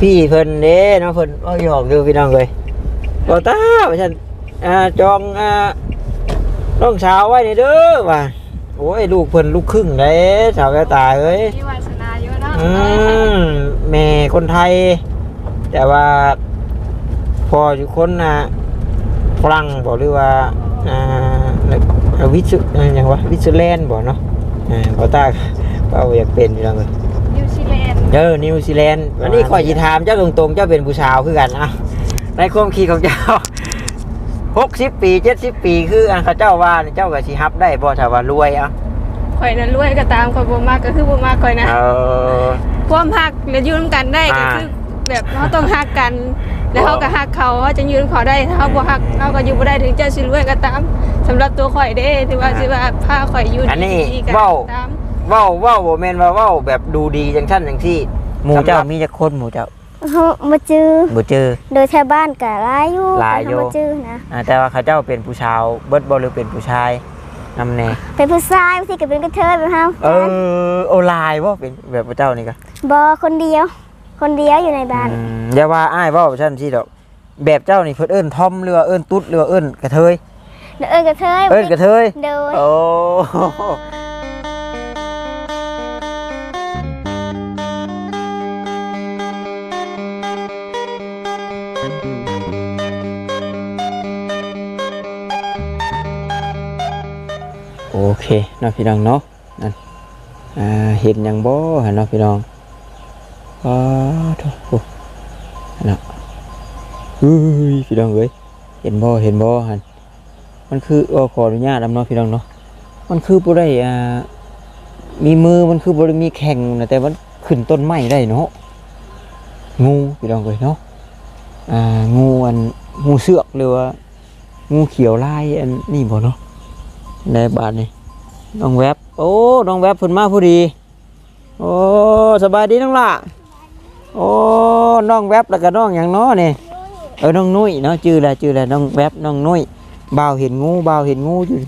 พี่เพิ่นเด้เนาะเพิ่นเอาหยอกดูพี่น้องเลยบ่ตาว่าฉันอ่าจองอ่าน้องสาวไว้นี่เด้อว่าโอ้ยลูกเพิ่นลูกครึ่งเด้สาวแววตาเอ้ยมีวาสนาอยู่เนาะอืมแม่คนไทย แต่ว่าพออยู่คนน่ะฝรั่งบอกหรือว่าอ่าวิสุอ่าอย่างวะวิสแลนด์บอกเนาะอ่าบอตาเป้าอยากเป็นอยู่แล้วเลยนิวซีแลนด์ เออนิวซีแลนด์วันนี้ขอยจีถามเจ้าตรงๆ เจ้าเป็นผู้ชาวคือกันอะในความคิดของเจ้าหกสิบปีเจ็ดสิบปีคืออันเขาเจ้าว่านี่เจ้าก็สิฮับได้บ่ถ้าว่ารวยอะข่อยนั้นรวยก็ตามข่อยบ่มากก็คือบ่มากข่อยนะเออความฮักและอยู่นำกันได้ก็อ่าคือแบบเราต้องฮักกันแล้วเขาก็ฮักเขาเขาจะยืนเขาได้ถ้าเขาบ่ฮักเขาก็อยู่บ่ได้ถึงเจ้าสิรวยก็ตามสำหรับตัวข่อยเด้ที่ว่าสิว่าพาข่อยอยู่อันนี้ดีๆก็เว้าตาม เว้าเว้าบ่แม่นว่าเว้าแบบดูดีจังท่านจังที่หมู่เจ้ามีจักคนหมู่เจ้าเฮาบ่จื้อบ่เจอโดยแถวบ้านก็หลายอยู่หลายอยู่แต่เฮบ่จื้อนะอ่าแต่ว่าเขาเจ้าเป็นผู้ชาวเบิดบ่หรือเป็นผู้ชายนำแน่เป็นผู้ชายบางทีก็เป็นกระเทยแบบเฮาเออโอไลน์บ่เป็นแบบพระเจ้านี่ก็บ่คนเดียว คนเดียวอยู่ในบ้านอืมอย่าว่าอ้ายเว้าซั่นสิดอกแบบเจ้านี่เพิ่นเอิ้นทอมหรือว่าเอิ้นตุ๊ดหรือว่าเอิ้นกระเทยเด้อเอิ้นกระเทยเอิ้นกระเทยโดยโอ้ เคเนาะพี่น้องเนาะนั่นอ่าเห็นยังบ่หั่นเนาะพี่น้องอ๋อโถโอ้นั่นน่ะเฮ้ยพี่น้องเอ้ยเห็นบ่เห็นบ่หั่นมันคือเออขออนุญาตนำเนาะพี่น้องเนาะมันคือบ่ได้อ่ามีมือมันคือบ่ได้มีแข่งนะแต่มันขึ้นต้นไม้ได้เนาะงูพี่น้องเอ้ยเนาะอ่างูอันงูเสือกหรือว่างูเขียวลายอันนี่บ่เนาะ ในบาทนี่น้องแวบโอ้น้องแวบเพิ่นมาผู้ดีโอ้สบายดีน้องล่ะโอ้น้องแวบแล้วก็น้องอย่างน้อนี่เออน้องนุ้ยเนาะชื่ออะไรชื่ออะไรน้องแวบน้องนุ้ยบ่าวเห็นงูบ่าวเห็นงูอยู่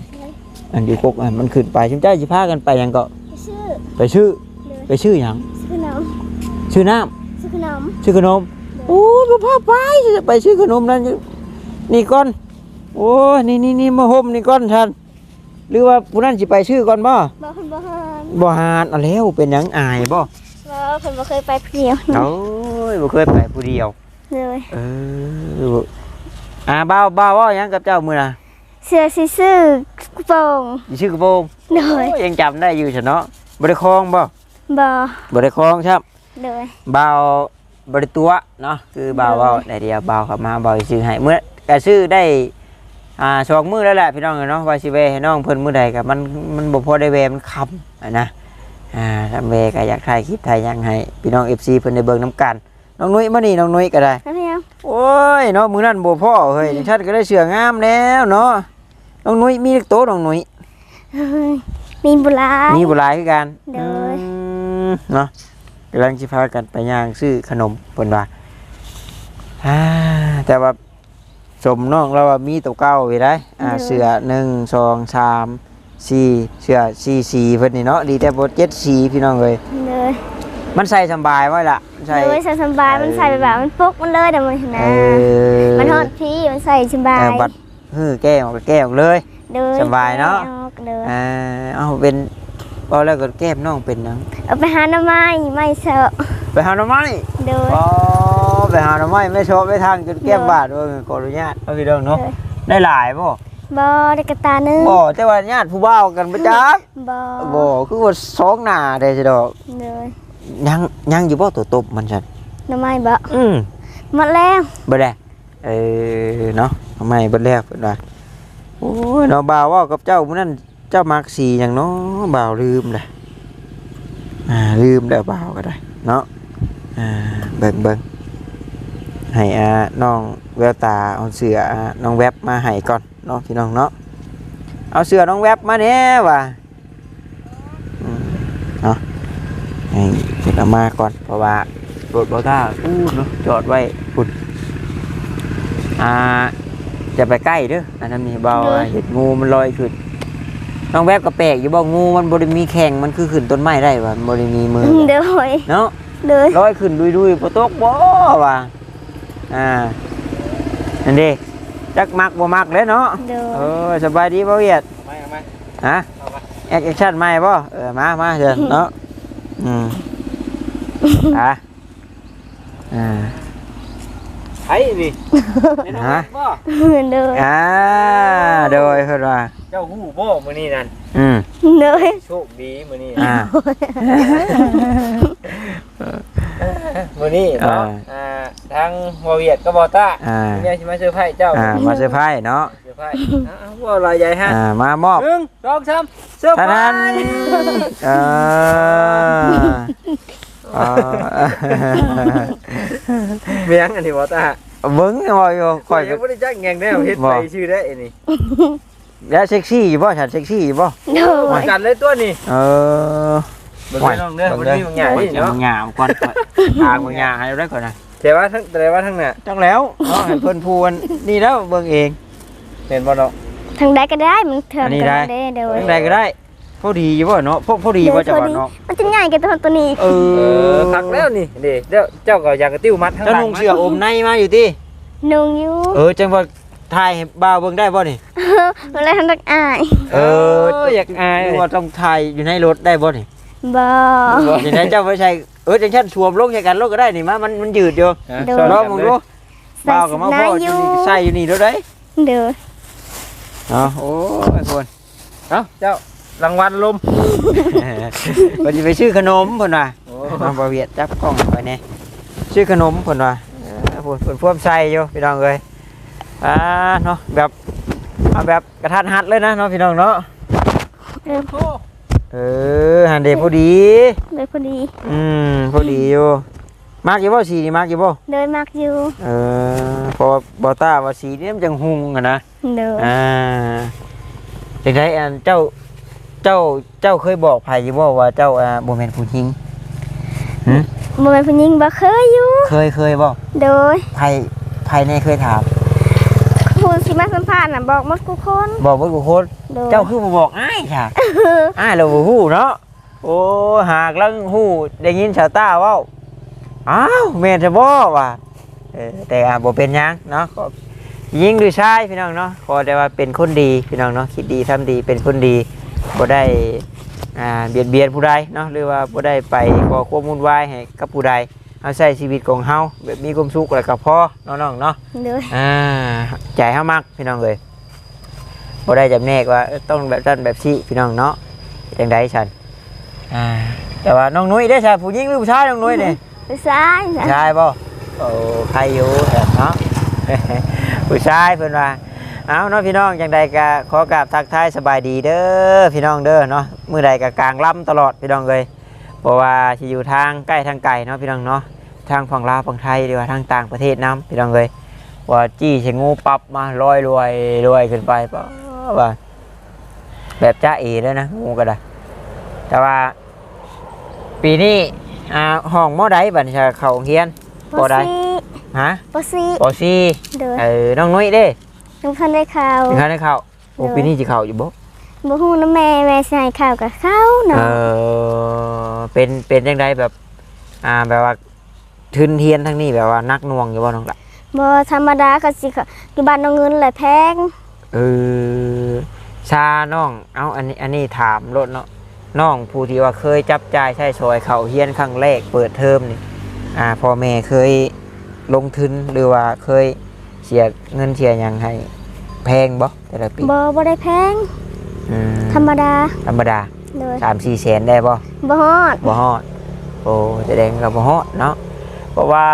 อันอยู่กกอันมันขึ้นไปชิมเจ้าสิพากันไปหยังก็ชื่อไปชื่อไปชื่อหยังชื่อขนมชื่อน้ชื่อขนมำชื่อขนมโอ้บ่พาไปจะไปชื่อขนมนั่นนี่ก่อนโอ้นี่นี่นี่มาห่มนี่ก่อนท่าน หรือว่าผู้นั้นสิไปชื่อก่อนบ่บ่เพิ่นบ่ฮานบ่หานเอาแล้วเป็นหยังอายบ่บ่เพิ่นบ่เคยไปผู้เดียวโอ้ยบ่เคยไปผู้เดียว เลยเอออ่าบ่าวบ่าวเว่าหยังกับเจ้ามื้อน่ะเสื้อสีซื้อกระโปรงสิชื่อกระโปรงโดยโอ้ยยังจำได้อยู่ซะเนาะบ่ได้คล้องบ่บ่บ่ได้คล้องครับโดยบ่าวบ่ได้ตัวเนาะคือบ่าวเว้าได้เดียวบ่าวเข้ามาบ่าวสิซื้อให้เมื่อก็ซื้อได้ อ่าสองมื้อแล้วแหละพี่น้องเนาะว่าสิแวะให้น้องเพิ่นมื้อใดก็มันมันบ่พอได้แวะมันค่ำอะนะอ่าถ้าแวะก็อยากถ่ายคลิปถ่ายหยังให้พี่น้อง FC เพิ่นได้เบิ่งนํกันน้องนุ้ยมานี่น้องนุ้ยก็ได้แล้วเพียงโอ้ยเนาะมือนั่นบ่พ่อเฮ้ยดิฉันก็ได้เสืองามแล้วเนาะน้องนุ้ยมีเล็กโตน้องนุ้ยเฮ้ยมีบุหลายมีบุหลายคือกันโดยอืมเนาะกำลังสิพากันไปย่างซื้อขนมเพิ่นว่าอ่าแต่ว่า สมน้องเราว่ามีตัวเก่าอยู่ได้อ่าเสือหนึ่งสองสามสี่เสือสี่สีเพิ่นนี่เนาะดีแต่บ่เจ็ดสีพี่น้องเอ้ยเลยมันใส่สำบายไว้ล่ะใส่เลยใส่สบายมันใส่แบบมันปกมันเลยเดี๋ยวมันเอนะอมันทอดพี่มันใส่สบาเอยอบัดฮือแก้ออกก็แก้ออกเลยเลยสบายเนาะออกเลยอ่าเอาเป็น พอแล้วก็แก้มน้องเป็นหยังเอาไปหาหน้ำไม้ไม่เสอะไปหาหน่อไม้โดย อ๋อไปหาหน่อไม้ไม่ชอบไม่ทางจนแก้มบาดว่าขออนุญาตเอาพี่น้องเนาะเลยได้หลายบ่บอได้กระตาหนึงบ่แต่ว่าญาติผู้บ่าวกันประจักบอบ่คือว่าสองหน้าได้สิดอกเลยยังยังอยู่บ่ตัวตบมันซั่นหน้ำไม้บออืม หมดแล้วบ่ได้เออเนาะทำไมเบิดแล้วเพิ่นว่าโอ้ยเนาะบ่าวเว้ากับเจ้ามื้อนั้น เจ้ามักสีหยังนาะบ่าวลืมเลยอ่าลืมแล้วบ่าวก็ได้เนาะอ่าเบิ่งเบิ่งให้อ่าน้องแววตาเอาเสืออ่าน้องแวบมาให้ก่อนเนาะพี่น้องเนาะเอาเสือน้องแวบมาแน่ว่ะเนาะให้เพิ่นเอามาก่อนเพราะว่ารถบอต้าอู้เนาะจอดไว้พุ่นอ่าจะไปใกล้เด้ออันนั้นนี่เบาเห็ดงูมันลอยขึ้น น้องแวบก็แปลกอยู่บ่งูมันบ่ได้มีแข่งมันคือขึ้นต้นไม้ได้ว่ะมันบ่ได้มีมือโดยเนาะเลยร้อยขึ้นดุยๆบ่ตกบ่ว่าอ่านั่นดิจักมักบ่มักเด้เนาะเลยเออสบายดีบ่เวียดไม่เอาไม่ฮะแอคชั่นใหม่บ่เออมามาเชิญเนาะอืมอะอ่าไอ้ นี่แม่น้องฮะ บ่เลยอ่าโดยเพิ่นว่าเจ้าหู้บ่มื้อนี้นั่นอืมเลยโชคดีมื้อนี้อ่า มื้อนี้เนาะอ่าอ่าทางบ่เวียดก็บ่ต้าอ่า เนี่ยสิมาเซอร์ไพรส์เจ้าอ่ามาเซอร์ไพรส์เนาะเซอร์ไพรส์อ้าวบ่ลายใหญ่ฮะอ่ามามอบ หนึ่งสองสามเซอร์ไพรท่านส์ เอ่อเอ่อเมียงอันนี้บ่ต้าเบิ้งบ่อยู่ข่ข่ออยยยัก็งบ่ได้จักแงงแนวเฮ็ดบ่ ไปชื่อได้อันนี้แล้วเซ็กซี่อยู่บ่ฉันเซ็กซี่อยู่บ่เลยกันเลยตัวนี้เออเบิ่งไปน้องเด้อบ่ได้มีบางอย่างนี่เนาะเนาะบางอย่างก่อนก่อนทางบางอย่างให้ได้ก่อนนะแต่ว่าทั้งแต่ว่าทั้งน่ะจังแล้วเนาะให้เพิ่นพูนนี่แล้วเบิ่งเองเป็นบ่เนาะทางใดก็ได้มันเถิอัมนนี้กันได้ได้เดี๋ยวจังใดก็ได้ พอดีอยู่บ่เนาะพอพอดีบ่จังหวะเนาะมันจะง่ายกับตัวตัวนี้เอเอออคักแล้วนี่เด้เดี๋ยวเจ้าก็อยากกระติ้วมัดทั้งหเจ้าลังนุ่งเสื้ออมในมาอยู่ตินุ่งอยู่เออจังว่าถ่ายให้บ่าวเบิ่งได้บ่นี่อะไรทำตักอายเออเอออยากอายนึกว่าต้องถ่ายอยู่ในรถได้บ่นี่บ่อย่างนั้นเจ้าไม่ใช่เออจังฉันสวมลงใส่กันลงก็ได้นี่มามันมันยืดอยู่โดลองมึงดูใส่บ่าวกับมาพ่อออยู่ยู่นี่ใส่อยู่นี่แล้วได้ เดี๋ยวเนาะโอ้ยคนเอ้าเจ้า รางวัลลมเพิ่นสิไปซื้อขนมเพิ่นว่าโอ้น้องบ่เวียดจับกล้องไปแน่ซื้อขนมเพิ่นว่าเออเพิ่นเพิ่นพ่วมใส่อยู่พี่น้องเอ้ยอ่าเนาะแบบเอาแบบกระทัดหัดเลยนะเนาะพี่น้องเนาะโอ้เออหันเดพอดีเลยพอดี อืมพอดีอยู่มากอยู่บ่สีนี่มากอยู่บ่เลยมักอยู่ เออเพอบอต้าว่าสีนี่มันจังหุงอะนะเดี๋ยวอ่าจังไดอันเจ้า เจ้าเจ้าเคยบอกไผอยู่บ่ว่าเจ้าอ่าบ่แม่นผู้หญิงบ่เป็นผู้หญิงบ่เคยอยู่ เคยเคยบ่โดยไผไผในเคยถามคุณสิมาสัมภาษณ์น่ะบอกหมดทุกคนบอกว่ากูโคตรโดยเจ้าคือบ่บอกอ้ายค่ะอ้ายเราบ่ฮู้เนาะโอ้หากลังฮู้ได้ยินชาวต้าเว้าอ้าวแม่นจะบ่ว่าเออแต่อ่าบ่เป็นหยังเนาะก็ยิงหรือชายพี่น้องเนาะขอแต่ว่าเป็นคนดีพี่น้องเนาะคิดดีทำดีเป็นคนดี บ่ได้อ่าเบียดเบียนผู้ใดเนาะหรือว่าบ่ได้ไปก่อความวุ่นวายให้กับผู้ใดเฮาใช้ชีวิตของเฮาแบบมีความสุขแล้วก็พอน้องๆเนาะโดยอ่าใจเฮามักพี่น้องเลยบ่ได้จำแนกว่าเอ้อต้องแบบนั้นแบบซี่พี่น้องเนาะจังไดฉันอ่าแต่ว่าน้องนุ้ยได้ใช่ผู้หญิงหรือผู้ชายน้องนุ้ยเนี่ยผู้ชายนะชายบ่โอ้ใครอยู่เนาะ ผู้ชายเพิ่นว่า เอาเนาะพี่น้องจังใดก็ขอกราบทักทายสบายดีเด้อพี่น้องเด้อเนาะมื้อใดก็กลางล่ำตลอดพี่น้องเลยเพราะว่าสิอยู่ทางใกล้ทางไกลเนาะพี่น้องเนาะทางฝั่งลาวฝั่งไทยหรือว่าทางต่างประเทศนํพี่น้องเลยว่าจี้ใช้งูปรับมาลอยรวยรวยขึ้นไปปะว่าแบบจ้าเอเลยนะงูก็ได้แต่ว่า ปีนี้อ่าห้องมอไดบัดนจะเข้าโรงเฮียนปบ่ได้ซีฮะปซีปอซี่โดยเออน้องนุ้ยเด้ ทุกคนได้ข่าวถึงขั้นได้เข้าโอ้เด้อปีนี้จะเข้าอยู่บ่บ่ฮู้นะแม่แม่สิให้ข่าวกับเขาเอเนาะอเป็นเป็นยังไงแบบอ่าแบบว่าทุนเทียนทั้งนี้แบบว่านักหน่วงอยู่บ่น้องละบ่ธรรมดาก็สิค่ะอยู่บ้านเอาเงินแหละแพงเออชาน้อง เอาอันนี้อันนี้ถามรถเนาะน้องผู้ที่ว่าเคยจับจ่ายใช้สอยเขาเฮียนครั้งแรกเปิดเทอมนี่อ่าพ่อแม่เคยลงทุนหรือว่าเคยเสียเงินเสียหยังให้ แพงบ่แต่ละปีบ่บ่ได้แพง อืมธรรมดาธรรมดาโดยสามสี่แสนได้บ่บ่ฮอดบ่ฮอดโอ้แสดงกับบ่ฮอดเนาะเพราะว่า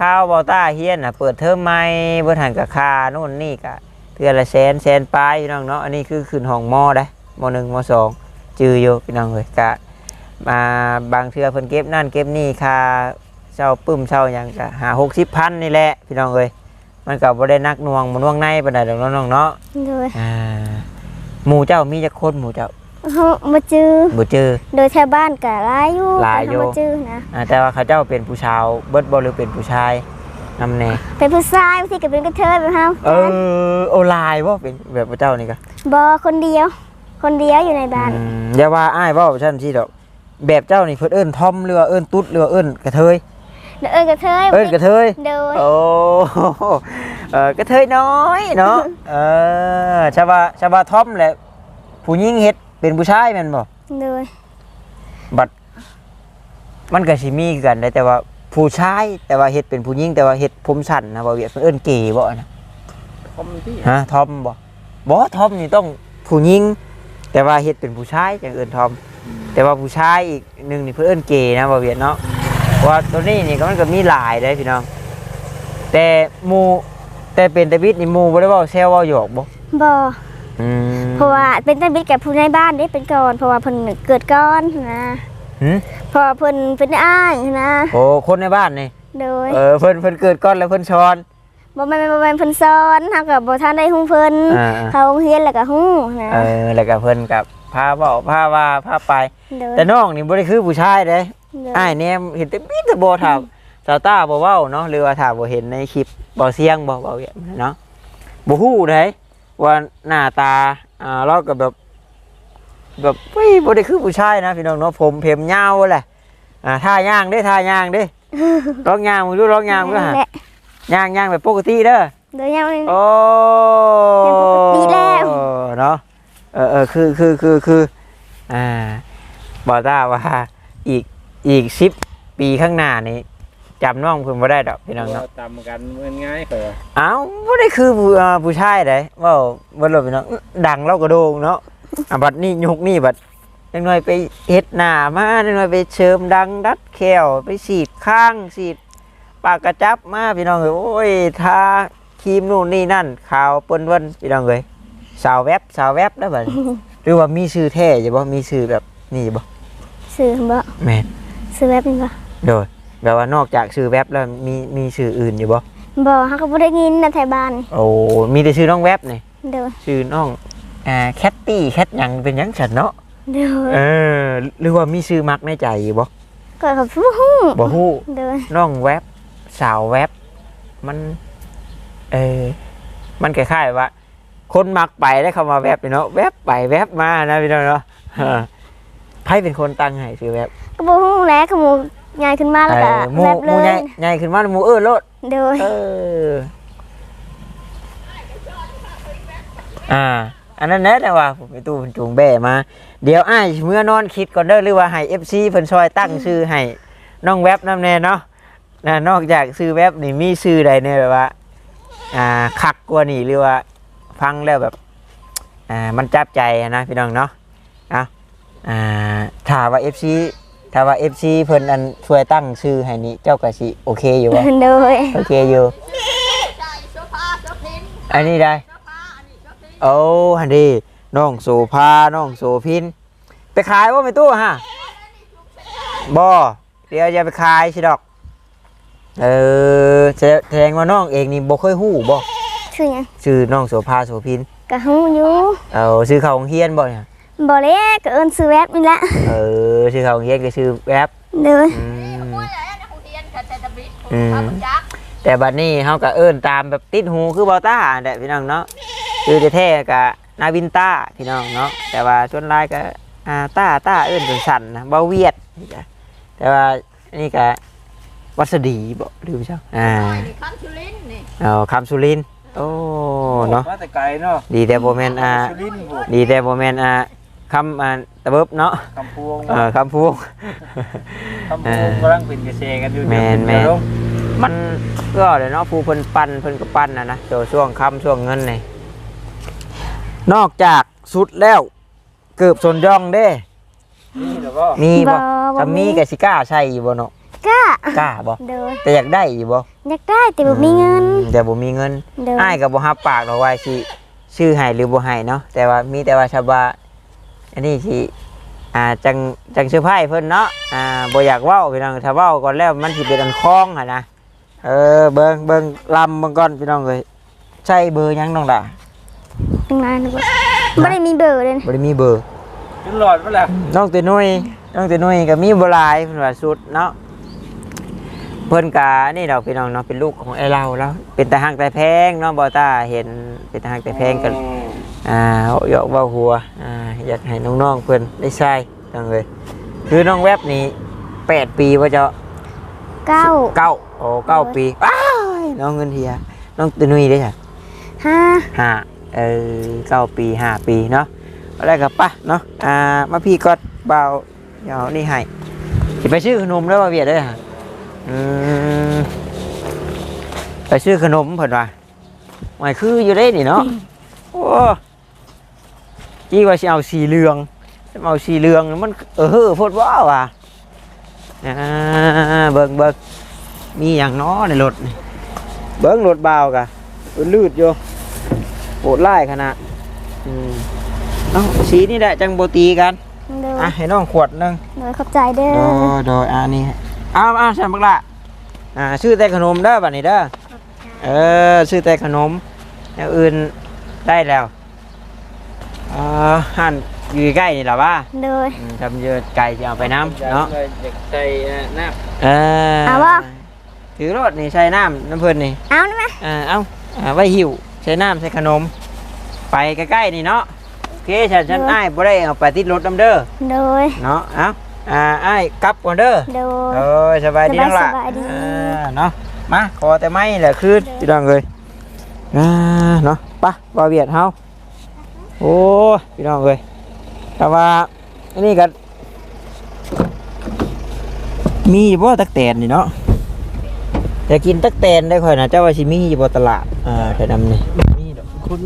ข้าวบอต้าเฮียนน่ะเปิดเทอมใหม่เบิ่ทันกับค่านู่นนี่ก็เทื่อละแสนแสนปลายพี่น้องเนาะอันนี้คือขึ้นห้องมอได้มหนึ่งมสองจืออยู่พี่น้องเอ้ยกะมาบางเทื่อเพิ่นเก็บนั่นเก็บนี่ค่าเช่าปึ้มเช่าหยังก็หา60,000นี่แหละพี่น้องเอ้ย มันก็บ่ได้นักหน่วงบ่น่วงในปานใดดอกเนาะน้องเนาะโดยอ่าหมู่เจ้ามีจักคนหมู่เจ้าเฮาบ่จื้อบ่เจอโดยแถวบ้านก็หลายอยู่หลายอยู่แต่เฮบ่จื้อนะอ่าแต่ว่าเขาเจ้าเป็นผู้ชาวเบิดบอหรือเป็นผู้ชายนำแน่เป็นผู้ชายบางทีก็เป็นกระเทยแบบเฮาเออโอไลน์ว่าเป็นแบบพระเจ้านี่ก็บ่คนเดียว คนเดียวอยู่ในบ้านอืมอย่าว่าอ้ายเว่าฉันที่ดอกแบบเจ้านี่เพิ่นเอิ้นทอมหรือว่าเอิ้นตุ๊ดหรือว่าเอิ้นกระเทย เด้อเอิ้นกระเทยเอิ้นกระเทยโดยโอ้เออกระเทยน้อยเนาะเออชาวาชาวาทอมแหละผู้หญิงเฮ็ดเป็นผู้ชายแม่นบ่โดยบัดมันก็สิมีคือกันได้แต่ว่าผู้ชายแต่ว่าเฮ็ดเป็นผู้หญิงแต่ว่าเฮ็ดผมสั้นนะบ่เวียดเพิ่นเอิ้นเก๋บ่นะคอมที่ฮะทอมบ่บ่ทอมนี่ต้องผู้หญิงแต่ว่าเฮ็ดเป็นผู้ชายจังเอิ้นทอมแต่ว่าผู้ชายอีกหนึงนี่เพิ่นเอิ้นเก๋นะบ่เวียดเนาะเพราะ ว่าตัวนี้นี่ก็มันก็มีหลายเด้พี่น้อง แต่หมู่แต่เป็นตะบิดนี่หมู่บ่ได้เว้าแซวเว้าหยอกบ่บ่อืมเพราะว่าเป็นตาบิดกับผู้ในบ้านได้เป็นก่อน เพราะว่าเพิ่นเกิดก่อนนะหึเพราะว่าเพิ่นเป็นอ้ายนะ โอ้คนในบ้านนี่ โดยเออเพิ่นเพิ่นเกิดก่อนแล้วเพิ่นช้อน บ่แม่นบ่แม่นเพิ่นสอนเฮาก็บ่ทันได้ฮู้เพิ่นอ่าเขาโรงเรียนแล้วก็ฮู้นะเออแล้วก็เพิ่นกับพาเว้าพาว่าพาไป โดยแต่น้องนี่บ่ได้คือผู้ชายเด้โดย อ้ายแนมเห็นแต่มีแต่บ่ถามสาวตาบ่เว้าเนาะหรือว่าถ้าบ่เห็นในคลิปบ่เสียงบ่เว้าอย่างนั้นเนาะบ่ฮู้เด้ว่าหน้าตาอ่าเราก็แบบแบบเฮ้ยบ่ได้คือผู้ชายนะพี่น้องเนาะผมเพ็มยาวแหละอ่าท่าย่างเด้ท่าย่างเด้ร้องย่างมึงดูร้องย่างมึงดูฮะแหละย่างย่างแบบปกติเด้อโดยยังโอ้ยังปกติแล้วเนาะเออเออคือคือคือคืออ่าบอกได้ว่าอีก อีกสิบปีข้างหน้านี้จำน้องเพิ่นบ่ได้ดอกพี่น้องเราเนาะ ตำกันเหมือนง่ายเถอะเอ้าบ่ได้คือผู้อ่าผู้ชายไดเว้าบ่รู้พี่น้องดังเราก็โด่งเนาะอะบัดนี้ยุคนี้บัดจังหน่อยไปเฮ็ดหน้ามาจังหน่อยไปเชิมดังดัดแควไปฉีดข้างฉีดปากกระจับมาพี่น้องเอ้ยโอ้ยทาครีมนู่นนี่นั่นขาวเปิ้นเวิ้นพี่น้องเอ้ยสาวแวบสาวแวบแล้วบัดนี้ หรือว่ามีชื่อแท้อยู่บ่มีชื่อแบบนี่บ่ ซื้อบ่แม่น ซื้อแบบนี้บ่โดยแบบว่านอกจากชื่อแวบแล้วมีมีชื่ออื่นอยู่บ่บ่เฮาก็บ่ได้ยินนะไทยบ้านโอ้มีแต่ชื่อน้องแวบนี่โดยชื่อน้องอ่าแคตตี้แคทหยังเป็นหยังฉันเนาะโดยเออหรือว่ามีชื่อมักในใจอยู่บ่ก็เขาฮู้ฮู้บ่ฮู้โดยน้องแวบสาวแวบมันเออมันคล้ายๆว่า คนมักไปได้คำว่าแวบนี่เนาะแวบไปแวบมานะพี่น้องเนาะเออ ไผเป็นคนตั้งให้ชื่อแวบก็บ่ฮู้แหล้วก็หมู่ใหญ่ขึ้นมาแล้วเอก็อหมู่แบบหเลมู่ใหญ่ยใหญ่ขึ้นมาหมู่เออโลด โดยเออ อ่า อันนั้นแน่แต่ว่าผมไปตู้เพิ่นจูงแบ่มา เดี๋ยวอ้ายเมื่อนอนคิดก่อนเด้อหรือว่าให้ FC เพิ่นช่วยตั้งชื่อให้น้องแว็บนำแน่เนาะนะนอกจากชื่อแว็บนี่มีชื่อใดเนี่ยแบบว่า อ่าคักกว่านี่หรือว่าฟังแล้วแบบ อ่า มันจับใจอะนะพี่น้องเนาะ เอา อ่าถ้าว่า FC ถ้าว่า FC เพิ่นอันช่วยตั้งชื่อให้นี่เจ้าก็สิโอเคอยู่บ่ โดยโอเคอยู่ อันนี้ได้ โอ้ฮันดีน้องโซภาน้องโซพิน ไปขายว่าไม่ตู้ฮะบ่เดี๋ยวจะไปขายสิดอก เออแสแสดงว่าน้องเองนี่บ่เคยฮู้บ่ชื่อหยังชื่อน้องโสภาโสพินก็ฮู้อยู่เอาชื่อเขาโรงเฮียนบ่เนี่ย บ่เล็กก็เอิ้นซื้อแบบนี่แหละเออชื่อเขาโรงเฮียนก็ชื่อแวบโดยอืมอืมแต่บัดนี้เฮาก็เอิ้นตามแบบติดหูคือเบาต้าแหละพี่น้องเนาะคือแท้ๆก็นาวินต้าพี่น้องเนาะแต่ว่าส่วนหลายก็อ่าต้าต้าเอิ้นสั้นๆนะเบาเวียดแต่ว่าอันนี้ก็วัสดีบ่หรือไม่ใช่อ่าคำสุรินทร์นี่เอาคำสุรินทร์โอ้เนาะมาแต่ไกลเนาะดีแต่บ่แม่นอ่าสุรินทร์พวกดีแต่บ่แม่นอ่า คำอ่าตะเบิบเนาะคำพวงเออคำพูงคำพวงกำลังเป็นกระเซกันอยู่แม่นแม่นเดี๋ยวลงมันก็เลยเนาะผู้เพิ่นปั้นเพิ่นก็ปั้นนะนะโจช่วงคำช่วงเงินนี่นอกจากสุดแล้วเกือบสนย่องเด้นี่เหรอก็มีบ่บ่ถ้ามีก็สิกล้าใช้อยู่บ่เนาะกล้ากล้าบ่โดยแต่อยากได้อยู่บ่อยากได้แต่บ่มีเงินอืมแต่บ่มีเงินโดยอ้ายก็บ่รับปากดอกว่าสิชื่อให้หรือบ่ให้เนาะแต่ว่ามีแต่ว่าชาวบ้าน อันนี้สิอ่าจังจังเสื้อผ้าให้เพิ่นเนาะอ่าบ่อยากเว้าพี่น้องถ้าเว้าก่อนแล้วมันสิเป็นอันคล้องหั่นนะเออเบิ่งเบิ่งลำเบิ่งก่อนพี่น้องเอ้ยใช่เบอร์หยังน้องล่ะตั้งนานแล้วบ่บ่ได้มีเบอร์เลยบ่ได้มีเบอร์ จนหลอดไปแล้วน้องเตนุยน้องเตนุยก็มีบ่หลายเพิ่นว่าสุดเนาะ เพิ่นกานี่ดอกพี่น้องเนาะเป็นลูกของไอ้เราแล้วเป็นตาหักแต่แพงเนาะบ่ตาเห็นเป็นตาหักแต่แพงกันอ่าเอาหยอกเบาหัวอ่าอยากให้น้องๆเพื่อนได้ใช้จังเลยคือน้องแวบนี่แปดปีว่าจะเก้าเก้าโอ้เก้าปีอ้ายน้องเงินเทียน้องตุนุยได้จ้ะห้าห้าเออเก้าปีห้าปีเนาะอะไรกับปะเนาะอ่ามาพี่ก็เบาเดี๋ยวนี่ให้สิไปซื้อขนมแล้วมาเบียดได้อฮะอืม ไปซื้อขนมเพิ่นว่าไม่คืออยู่ได้นี่เนาะโอ้จี้ว่าสิเอาสีเหลืองสิเอาสีเหลืองมันเออเฮ้อโพดว่าว่ะอ่าเบิ่งเบิ่งมีอย่างน้อในรถนี่เบิ่งรถเบากะลืดอยู่โหดไล่ขนาดอืมเอ้าสีนี่แหละจังโบตีกันโดยอะให้น้องขวดหนึงโดยขอบใจเด้อโดยโดยอ่านี่ อ้าวอ้าวฉันบักละอ่าชื่อแต่ขนมเด้อบัดนี้เด้อเออชื่อแต่ขนมอย่างอื่นได้แล้วอ่าหั่นอยู่ใกล้นี่แหละว่าโดยอืมทำเยอะไก่จะเอาไปน้ำเนาะอยากใส่น้เออเอาวะถือรถนี่ใช้น้ำน้ำเพิ่นนี่ เอาได้ไหมอ่า เอาอ่าไว้หิว ใช้น้ำใช้ขนม ไปใกล้ๆนี่เนาะ โอเค ฉันฉันอ้ายบ่ได้เอาไปติดรถน้ำเด้อ โดย เนาะ เอา อ่าอ้ายกลับก่อนเด้อโดย เอ้ยสบายดีนั่งล่ะสบายดี อ่าเนาะมาขอแต่ไม่แหละคืนพี่น้องเลยอ่าเนาะไปะบ่าวเวียดเฮาโอ้ยพี่น้องเลยแต่ว่าอันนี้ก็มีบ่ตักแตนนี่เนาะจะกินตักแตนได้ค่อยนะเจ้าว่าสิมีอยู่บ่ตลาดอ่าแต่นำนี่ำมีดอกคุณ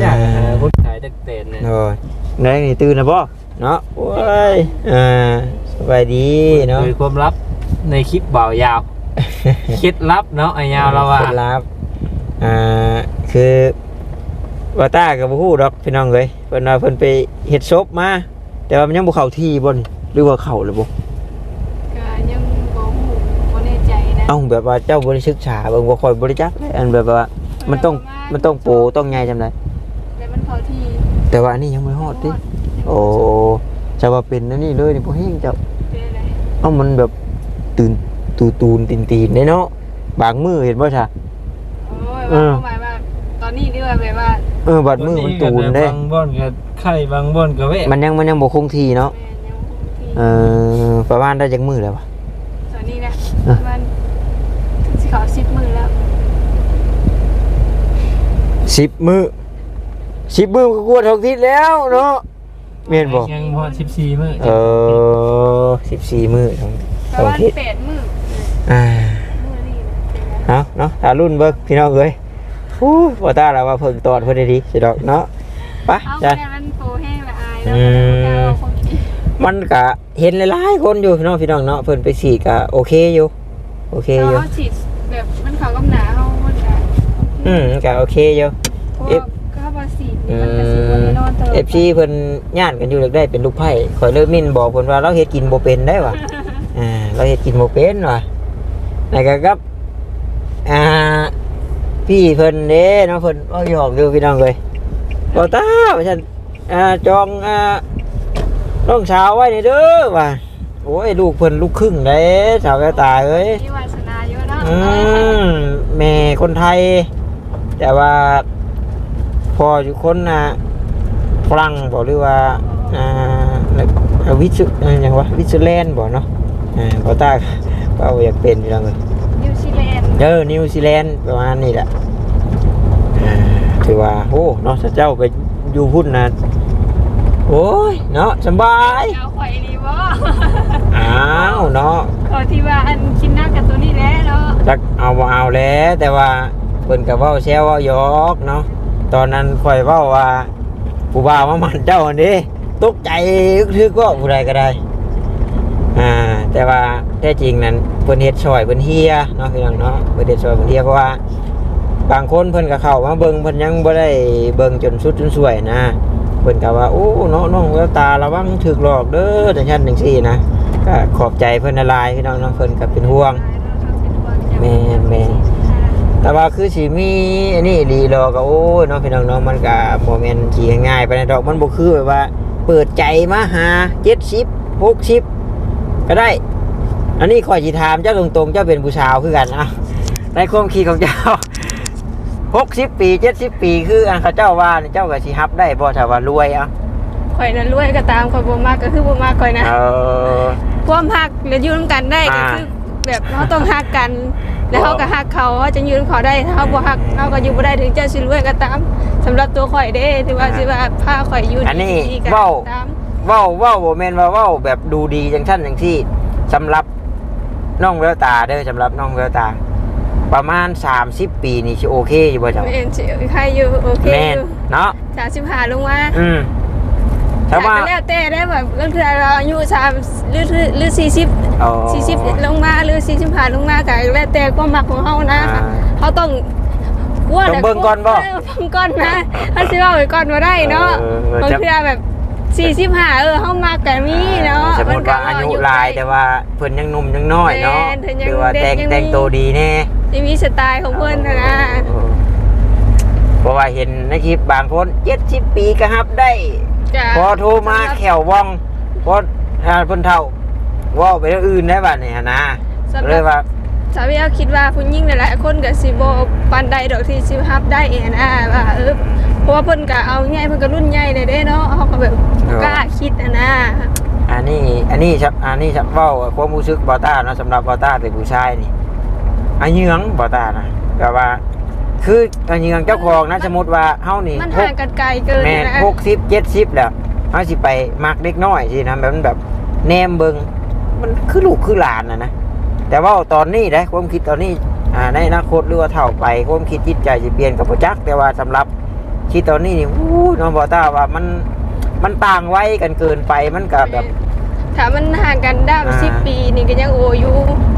อยากหาคนขายตักเตนเนี่ยโอ้ยได้นี่ตื่นนะบ่ เนาะโอ้ยอ่าสบายดีเนาะโดยความลับในคลิปบ่าวยาวเคล็ดลับเนาะไอ้ยาวเราว่าคดลับอ่าคือว่าตากับบ่ฮู้ดอกพี่น้องเอ้ยเพิ่นว่าเพิ่นไปเฮ็ดศพมาแต่ว่ามันยังบ่เข้าที่บ่นี่หรือว่าเข้าแล้วบ่ก็ยังบ่ฮู้บ่แน่ใจนะเอ้าแบบว่าเจ้าบ่ได้ศึกษาเบิ่งบ่ค่อยบ่ได้จักอันแบบว่ามันต้องมันต้องโปต้องใหญ่จำได้แต่มันเข้าที่แต่ว่าอันนี้ยังบ่ฮอดติ โอ้จะว่าเป็นอันนี้เลยนี่บ่เฮงเจ้าเป็นอะไรเอ้ามันแบบตื่นตูตูนตีนตีนได้เนาะบางมือเห็นบ่ท่ะโอ้ยเออว่าหมายว่าตอนนี้ดีว่าแบบว่าเออบัดมือมันตูนได้บางบ่อนก็ไข่บางบ่อนก็เวะมันยังมันยังบ่คงที่เนาะแม่ยังบ่ฮู้ที่เออประมาณได้จักมือแล้ววะ ตอนนี้นะเออมันถึงสิเขา10มื้อแล้ว10มือ10มือก็กลัวทองทิศแล้วเนาะ แม่นบ่ยังพอ14มื้อเออ14มือทองแต่ทองว่าทิศ8มื้ออ่ามื้อนี้นะเอาเนาะถ้ารุ่นเบิ่งพี่น้องเอ้ยอู้บ่ตาแล้วว่าเพิ่งตอดเพิ่นได้ดีสิดอกเนาะไปเอาจ้ะแม่มันโปรแห้งละอายแล้วอืมก็เอาคนกินมันก็เห็นหลายๆคนอยู่พี่น้องพี่น้องเนาะเพิ่นไปฉีดก็โอเคอยู่โอเคแต่อยู่ว่าเขาฉีดแบบมันเขากำหนาเขามันก็อืมก็โอเคอยู่เพราะเอว่าฟเขาบาสีดอืมันก็สิบ่ได้นอนตลอด เอฟซีเพิ่นย่านกันอยู่เลิกได้เป็นลูกไผ่คอยเลิกมินบอกเพิ่นว่าเราเฮ็ดกินบ่เป็นได้ว่ะอ่าเราเฮ็ดกินบ่เป็นว่ะไหนก็ครับอ่าพี่เพิ่นเด้เนาะเพิ่นเอาหยอกดูพี่น้องเลยบ่ตาว่าซั่นอ่าจองอ่าน้องสาวไว้นี่เด้อว่ะโอ้ยลูกเพิ่นลูกครึ่งเด้สาวแก้วตาเอ้ยมีวาสนาเยอะเนาะอืมแม่คนไทย แต่ว่าพออยู่คนนะฝ รั่งบอกหรือว่าอ่าวิสุอ่าอย่างว่าวิสแลนด์บอกเนาะอ่าพอตาก็อยากเป็นอยู่แล้วเลยนิวซีแลนด์เออนิวซีแลนด์ประมาณนี้แหละอ่าถือว่าโอ้เนาะถ้าเจ้าไปอยู่พุ่นนะโอ้ยเนาะสำบายเอาข่อยนี่บ่อ้าวเนาะขอที่ว่าอันคิดหน้ากับตัวนี้แหล้วเนาะจักเอาบ่เอาแล้วแต่ว่าเพิ่นก็เว้าแซวเว้าหยอกเนาะตอนนั้นข่อยเว้าว่า ผู้บ่าวมามันเจ้าอันนี้ตกใจทึกก็ผู้ใดก็ได้อ่าแต่ว่าแท้จริงนั้นเพิ่นเฮ็ดซอยเพิ่นเฮียเนาะพี่น้องเนาะเพิ่นเฮ็ดซอยเพิ่นเฮียเพราะว่าบางคนเพิ่นก็เข้ามาเบิ่งเพิ่นยังบ่ได้เบิ่งจนสุดจนสวยนะเพิ่นก็ว่าโอ้เนาะน้องแววตาระวังถูกหลอกเด้อจังซั่นจังซี่นะก็ขอบใจเพิ่นละลายพี่น้องเนาะเพิ่นก็เป็นห่วงแม่นแม่น แต่ว่าคือสิมีอันนี้ดีดอกก็โอ้ยเน้องพี่น้องเน้องมันก็บ่แม่นสิง่ายๆปานนั้นดอกมันบ่คือแบบว่า เปิดใจมาหา70 60ก็ได้ อันนี้ขอยสิถามเจ้าตรงๆ เจ้าเป็นผู้สาวคือกันอะในความคิดของเจ้า60ปี70ปีคืออันเขาเจ้าว่านี่เจ้าก็สิรับได้บ่ถ้าว่ารวยอะข่อยนั้นรวยก็ตามข่อยบ่มักก็คือบ่มักข่อยนะเออความฮักและอยู่นํกันได้ก็อ่าคือแบบเราต้องฮักกัน แล้วเขาก็ฮักเขาเขาจะยืนเขาได้ถ้าเขาบ่ฮักเขาก็อยู่บ่ได้ถึงเจ้าสิรวยก็ตามสำหรับตัวข่อยเด้ที่ว่าสิว่าพาข่อยอยู่อันนี้ดีๆก็เว้า ตามเว้าเว้าบ่แม่นว่าเว้าแบบดูดีจังซั่นจังที่สำหรับน้องแววตาเด้อสำหรับน้องแววตา ประมาณ 30 ปีนี่สิโอเคอยู่บ่จ๊ะแม่นสิใครอยู่โอเคแม่นอยู่เนาะ35ลงมา อืม ถ้าว่าแต่ก็แล้วแต่ได้แบบก็คือเราอายุ3หรือหรือหรือ40อ๋อ40ลงมาหรือ45ลงมาก็แล้วแต่ความมักของเฮานะอ่าเขาต้องกลัวต้องเบิ่งก่อนบ่เเบิ่งก่อนนะถ้าสิเว้าไว้ก่อนบ่ได้เนาะเออเออบางจะเทื่อแบบ45เออเฮามักก็มีเนาะสมมติว่าอายุหลายแต่ว่าเพิ่นยังหนุ่มยังน้อยเนาะแม่นเพิ่นยังหรือว่าแต่งเด็กยังแต่งมีตัวดีแน่สิมีสไตล์ของเพิ่นนะนะเออเพราะว่าเห็นในคลิปบางคน70ปีก็รับได้ จ้ะพอโทรมาแขวว่องพออ่าเพิ่นเฒ่าเว่าไปเรื่องอื่นได้บัดนี้หั้นนะสำหเลรัยบว่า สาวเวียคิดว่าผู้หญิงหลายๆคนก็สิบ่ปานใดดอกที่สิรับได้เองนะว่าเออเพราะว่าเพิ่นก็เอาใหญ่เพิ่นก็รุ่นใหญ่เลยเด้เนาะเฮาก็แบบกล้าคิดอะนะอันนี้อันนี้ครับอันนี้ครับเว้าความรู้สึกบอต้าเนาะสำหรับบอต้าเป็นผู้ชายนี่อันเหยืองบอต้านะก็ว่า คืออันเหยืองเจ้าของนะสมมติว่าเฮานี่มันหห่ากงกันไกลเกินแม่นนะหกสิบเจ็ดสิบแล้วเฮาสิไปมักเด็กน้อยสินะแบบมันแบบแนมเบิงมันคือลูกคือหลานนะนะแต่ว่าตอนนี้นะความคิดตอนนี้อ่าในอนาคตหรือว่าเท่าไปความคิดจิตใจสิเปลี่ยนกับบ่จักแต่ว่าสำหรับคิดตอนนี้นี่อู้น้องบอต้าว่ามันมันต่างไว้กันเกินไปมันก็แบบถ้ามันห่างกันด้ามอ่า10ปีนี่ก็ยังโออยู่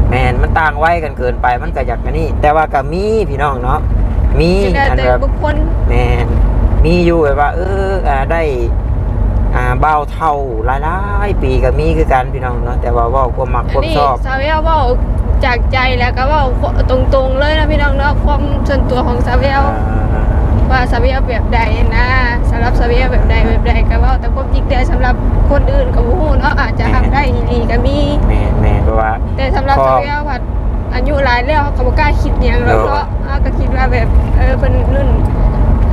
แมนมันต่างไว้กันเกินไปมันก็อยากอันนี้แต่ว่าก็มีพี่น้องเนาะ มีจะได้อันแต่แบบบุคคลแมนมีอยู่แบบว่า เอออ่าได้ อ่าเบาเท่าหลายๆปีก็มีคือกันพี่น้องเนาะแต่ว่าเว่าความมักความนี่ชอบสาวเวียเว้าจากใจแล้วก็เว้าตรงๆเลยนะพี่น้องเนาะความส่วนตัวของสาวเวียอ่าว่าสาวเวียแบบใดนะสำหรับสาวเวียแบบใดแบบใดก็เว้าแต่ความจริงแต่สำหรับคนอื่นก็บ่ฮู้เนาะอาจจะทำได้อีหลีก็มีแมนแมนเพราะว่าแต่สำหรับพอสาวเวียผัด อายุหลายแล้วเขาก็บ่กล้าคิดหยังแล้วเออเนาะเขาก็คิดว่าแบบเออเพิ่นรุ่น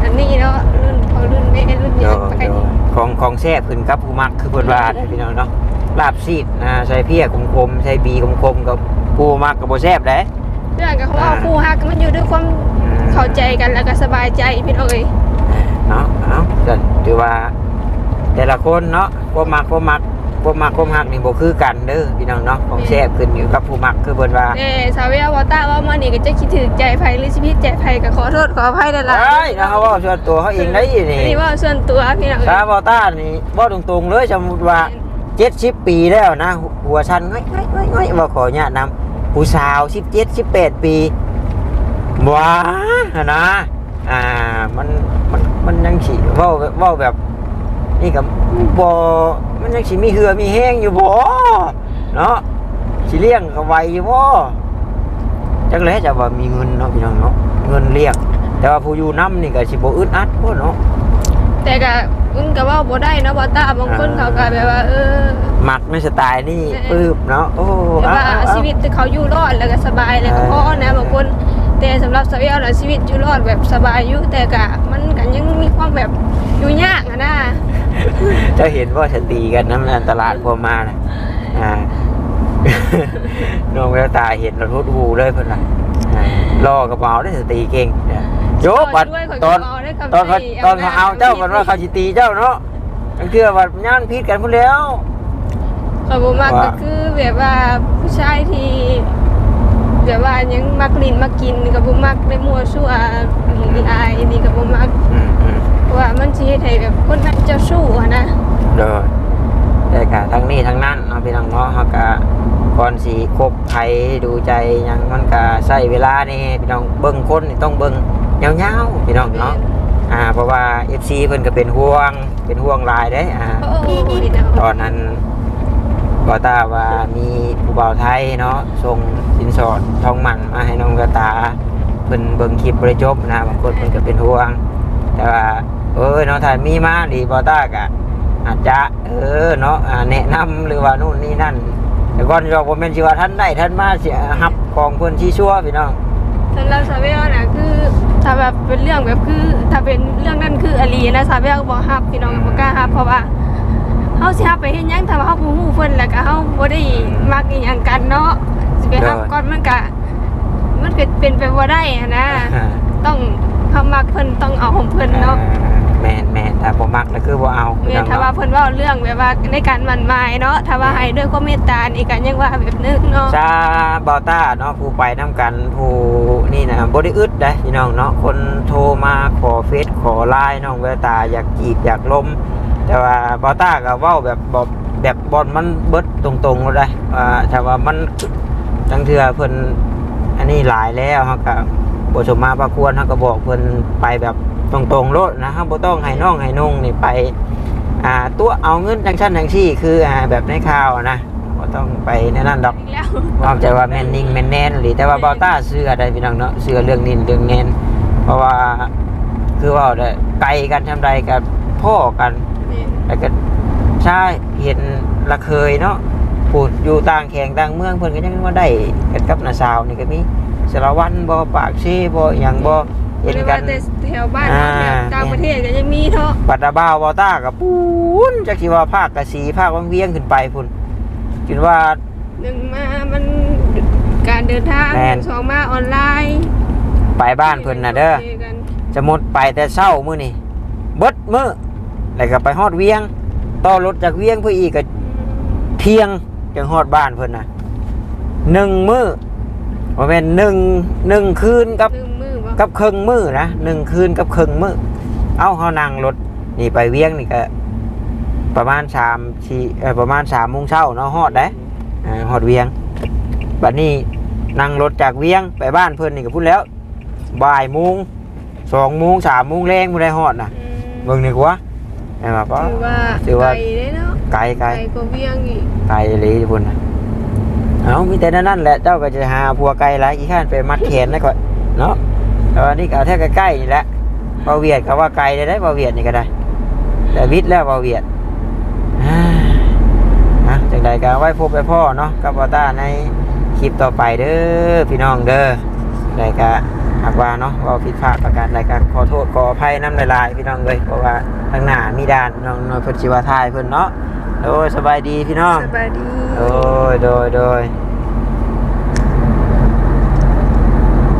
อันนี้เนาะรุ่นพอรุ่นแม่รุ่นหเดี๋ยัยวงไปเดี๋ยวของของแซ่บขึ้นกับผู้มักคือเพิ่นว่าได้พี่น้องเนาะลาบซีดอ่าใส่เพี้ยคมๆใส่บีคมๆกับผู้มักกับบ่แซ่บได้เรื่องก็เขาว่าอ่าคู่ฮักมันอยู่ด้วยความอืมเข้าใจกันแล้วก็สบายใจพี่น้องเอ้ยเนาะเอาก็ถือว่าแต่ละคนเนาะความมักความมัก ความมักความหักนี่บ่คือกันเด้อพี่น้องเนาะของแซ่บขึ้นอยู่กับผู้มักคือเพิ่นว่าแต่สาวเวียวอต้าว่ามานี่ก็จะคิดถึงใจไผหรือสิพิษใจไผก็ขอโทษขออภัยได้ละเอ้ยนะเขาเว่าส่วนตัวเขาเองได้อันนี่นี้ว่าส่วนตัวพี่น้องซาบอต้านี่บ่ตรงๆเลยสมมุติว่า70ปีแล้วนะ หัวชันง่อยๆๆๆว่าขอญาตนำผู้สาว17 18ปีว้านะ อ่ามันมันมันยังสิเว้าเว้าแบบ นี่ก็บ่มันยังสิมีเหือมีแห้งอยู่บ่เนาะสิเลี้ยงเขาไว้อยู่บ่จังเลยจะว่ามีเงินเนาะพี่น้องเนาะเงินเลี้ยงแต่ว่าผู้อยู่น้ำนี่ก็สิบ่อึดอัดบ่เนาะแต่ก็อึ้งก็เว่าบ่ได้นะบอต้าบางคนอ่าเขาก็แบบว่า เออมักในสไตล์นี่เออปื้บเนาะโอ้แบบว่าเอาๆๆชีวิตเขาอยู่รอดแล้วก็สบายแล้วก็พอนะบางคนแต่สำหรับสาวเวียวน่ะชีวิตอยู่รอดแบบสบายอยู่แต่ก็มันก็ยังมีความแบบอยู่ยากอะนะ เจะเห็นว่าฉันตีกันน้ำนันตลาดพอมานะอ่าน้องแววตาเห็นเราทุดหูเลยเพิ่นว่าอ่ารอกระเป๋าได้สตีเก่งเนี่ยโยบบัดด้วยข่อยตอนก็เาได้คำตอนเขาดีตอนเขาเอาเจ้ากันว่าเขาจิตีเจ้าเนาะตั้งเทื่อว่าย่านพิษกันพุ่นแล้วข่อยบ่มักว่าก็คือแบบว่าผู้ชายที่แบบว่ายังมักลิ้นมักกินกับบ่มักได้มั่วซั่วหลายนี่ก็บ่มักอื มันสิเฮ็ดให้แบบคนนั้นเจ้าชู้อะนะเด้อแต่กะทั้งนี้ทั้งนั้นเนาะพี่น้องเนาะเฮากะก่อนสิคบใครดูใจหยังมันก็ใช้เวลานี่พี่น้องเบิ่งคนนี่ต้องเบิ่งยาวๆพี่น้องเนาะอ่าเพราะว่า FC เพิ่นก็เป็นห่วงเป็นห่วงหลายเด้อ่า โอ้โหเนาะตอนนั้นบอตาว่ามีผู้บ่าวไทยเนาะส่งสินสอดทองหมันมาให้น้องกระตาเพิ่นเบิ่งคลิปบ่ได้จบนะบางคนเพิ่นก็เป็นห่วง แต่ว่า เออเนาะถ้ามีมาดีบอตาก็อาจจะเออเนาะอ่าแนะนำหรือว่านู่นนี่นั่น แต่ก่อนจะบ่แม่นสิว่าท่านได้ท่านมาสิฮับของเพิ่นที่ชั่วพี่น้องสำหรับซาเวลน่ะคือถ้าแบบเป็นเรื่องแบบคือ ถ้าเป็นเรื่องนั้นคืออลีนะซาเวลบ่ฮับพี่น้องก็บ่กล้าฮับเพราะว่าเฮาสิฮับไปเฮ็ดหยังถ้าว่าเฮาบ่ฮู้เพิ่นแล้วก็เฮาบ่ได้มักอีหยังกันเนาะสิไปฮับก่อนมันก็มันก็เป็นไปบ่ได้อะนะอ่าต้องเฮามักเพิ่นต้องเอาของเพิ่นเนาะ แมนแมนถ้าบ่มักแล้วคือบ่เอาแม่นถ้าว่าเพิ่นเว้าเรื่องแบบว่าในการหมั่นหมายเนาะถ้าว่าให้ด้วยความเมตตานี่ก็ยังว่าแบบนึงเนาะชาบอต้าเนาะผู้ไปนํกันผู้นี่นะบ่ได้อึดได้พี่น้องเนาะคนโทรมาขอเฟซขอไลน์น้องแววตาอยากจีบอยากลม แต่ว่าบอต้าก็เว้าแบบบอกแบบบอลมันเบิดตรงๆเลยว่าถ้าว่ามันจังเทื่อเพิ่นอันนี้หลายแล้วเฮาก็บ่สมมาประควรเฮาก็บอกเพิ่นไปแบบ ตรงๆโลดนะเฮาบ่ต้องให้น้องให้นุ่งนี่ไปอ่าตัวเอาเงินจังชั้นจังซี่ คืออ่าแบบในข่าวอะนะบ่ต้องไปในนั้นดอกอีกแล้วว่าใจว่าแม่นนิ่งแม่นแน่นหรือแต่ว่าบอต้าเชื่อได้พี่น้องเนาะเชื่อเรื่องนิ่งเรื่องแน่นเพราะว่าคือว่าได้ไกลกันทำใดกับพ่อกันนี่แล้วก็ใช่เห็นละเคยเนาะพูดอยู่ต่างแข่งต่างเมืองเพิ่นก็ยังว่าได้กันกับนาสาวนี่ก็มีสารวัตรบ่ปากซีบ่หยังบ่ เห็นเรียกกัว่านแต่แถวบ้านเนาะอ่าแบบต่างประเทศก็ยังมีเนาะปัตตาบ้าวบอต้ากับปูนจักสิว่าภาคกะสีภาควังเวียงขึ้นไปพุ่นคิดว่าหนึ่งมามันการเดินทางแม่นสองมาออนไลน์ไปบ้านเพิ่นน่ะเด้อจกันจะหมดไปแต่เช้ามื้อนี่เบิดมื้อแล้วก็ไปฮอดเวียง ต่อรถจากเวียงเพื่ออีกก็เที่ยงจังฮอดบ้านเพิ่นน่ะหนึ่งมื้อบ่แม่นหนึ่งหนึ่งคืนกับ หนึ่งมือบ่กับครึ่งมื้อนะหนึ่งคืนกับครึ่งมื้อเอาเฮานั่งรถนี่ไปเวียงนี่ก็ ประมาณ3ชีเอ่อประมาณ3โมงเช้าเนาะฮอดได้อ่าฮอดเวียงบัดนี้นั่งรถจากเวียงไปบ้านเพิ่นนี่ก็พูดแล้วบ่ายโมงสองโมงสามโมงแรงบ่ได้ฮอดน่ะอืมเบิ่งนี่กว่าแม่นบ่ปะถือว่าถือว่าไกลเลยเนาะไกลไกลไกลกว่าเวียงอีกไกลเลยพุ่นน่ะเอามีแต่นั่นแหละเจ้าก็จะหาผัวไกลหลายกี่ข้านไปมัดแขนได้ก่อนเนาะ แต่ว่านี่ก็เอาแท้ใกล้ๆนี่แหละเบาเวียดก็ว่าไกลได้ได้เบาเวียดนี่ก็ได้ แต่วิทย์แล้วเบาเวียดอ่าอะจังใดก็ไว้พบไปพ่อเนาะกับวอต้าในคลิปต่อไปเด้อพี่น้องเด้อใดก็หากว่าเนาะเว่าผิดพลาดประการใดก็ขอโทษขออภัยน้ำลายๆพี่น้องเลยเพราะว่าทางหน้ามีด่านน้องน้อยเพิ่นสิว่าทายเพิ่นเนาะโดยสบายดีพี่น้องสบายดีโดยโดยโดย